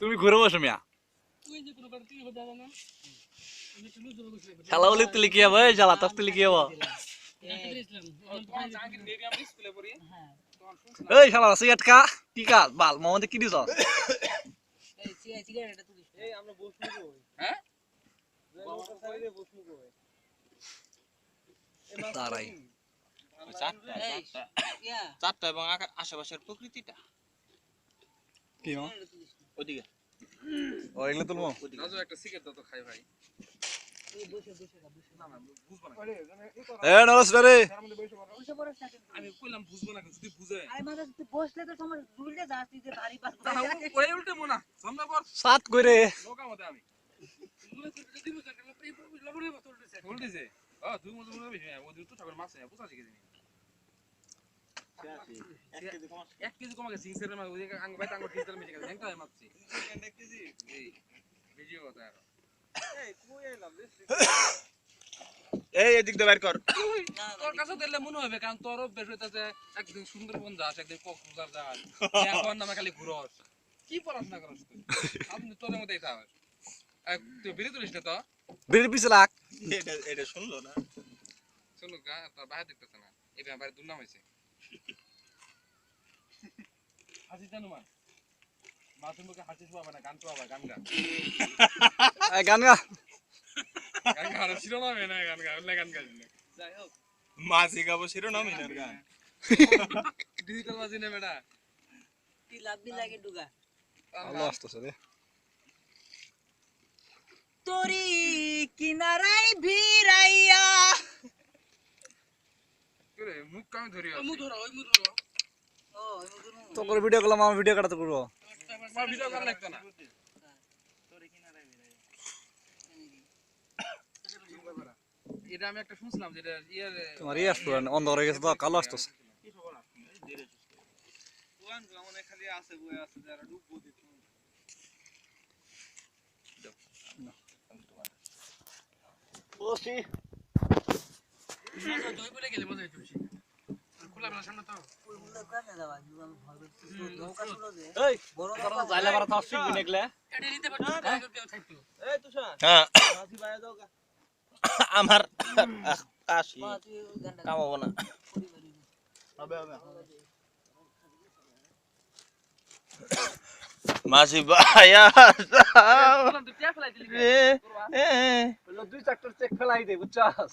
তুমি ঘুরে বসো মিয়া। শালা বলে তুলি কি হবে? শালা, তোর তুলি কি হবে? এই শালা, সিগারেট খা, কি কাজ বাল মামাদের কি দিছ তারাই চারটা ইয়া। চারটা এবং আশেপাশের প্রকৃতিটা। কি। ওদিকে ও এগুলো তুলবো? একটা সিগারেট দাও তো খাই ভাই। সাত মাছ শিখেছি এক কেজি কম সিংসের মাছ ওই আঙ্গ বাইতে আঙ্গ ডিজিটাল মেশে গেছে একটা মাছছি এই ভিডিও কথা আর এই এদিক দিয়ে বাইর কর। তোর কাছে দিলে মনে হবে কারণ তোর অভ্যেস হইতেছে একদিন সুন্দরবন যাস একদিন কক্সবাজার যাস এখন নামে খালি ঘুরস। কি পড়াশোনা করস তুই? আপনি তোর মধ্যেই থাকস আর তুই বেরিয়ে তুলিস না তো? বিড়ি পিছে লাগ। এটা এটা শুনলো না। গা তোর বাইরে দেখতেছে না। এই ব্যাপারে দুর্নাম হয়েছে হাসি মা মাসুর মুখে হাসি শোয়াবে না গান শোয়াবে গান গা। এই গান গা। গান গা আর শিরোনামে না গান গা অন্য গান গাইস না। যাই হোক। মাঝি গাবো শিরোনাম ইনার গান। ডিজিটাল বাজি না বেটা। তুই লাগবি লাগে ডুগা আল্লাহ আসতেছে রে। তোরি কিনারাই ভিড়াইয়া। কিরে মুখ কামে ধরি ও মুদুর তো করে ভিডিও করলাম আমার ভিডিও কাটাতে করব আমার ভিডিও করা লাগতো না। এটা আমি একটা শুনছিলাম ইয়ার তোমার ইয়ে আসতো অন্ধকার হয়ে গেছে তো কালো আসতেছে। খালি আছে বই আছে যারা ডুববো দিত বসি জয় বলে গেলে মজা হইতো বেশি। আমার গানটা কামাবো না। মাঝি ভাইয়া দুই চারটার চেক ফেলাই দে বুঝছাস?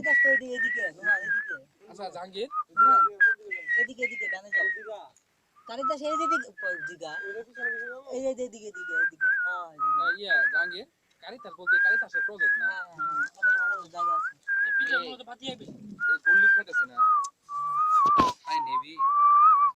এদিকে আচ্ছা জাহাঙ্গীর। এদিকে এদিকে ডানে যাও। কারিদাস এই দিকে দিগা হ্যাঁ, এই এই দিকে দিকে দিকে হ্যাঁ ইয়া জাহাঙ্গীর। কারিদাস প্রজেক্ট না? হ্যাঁ হ্যাঁ, হ্যাঁ ভালো জায়গা আছে। পিছে মনে তো ভাতি আইবে এই গল্লি খাটাছে না? আই নেবি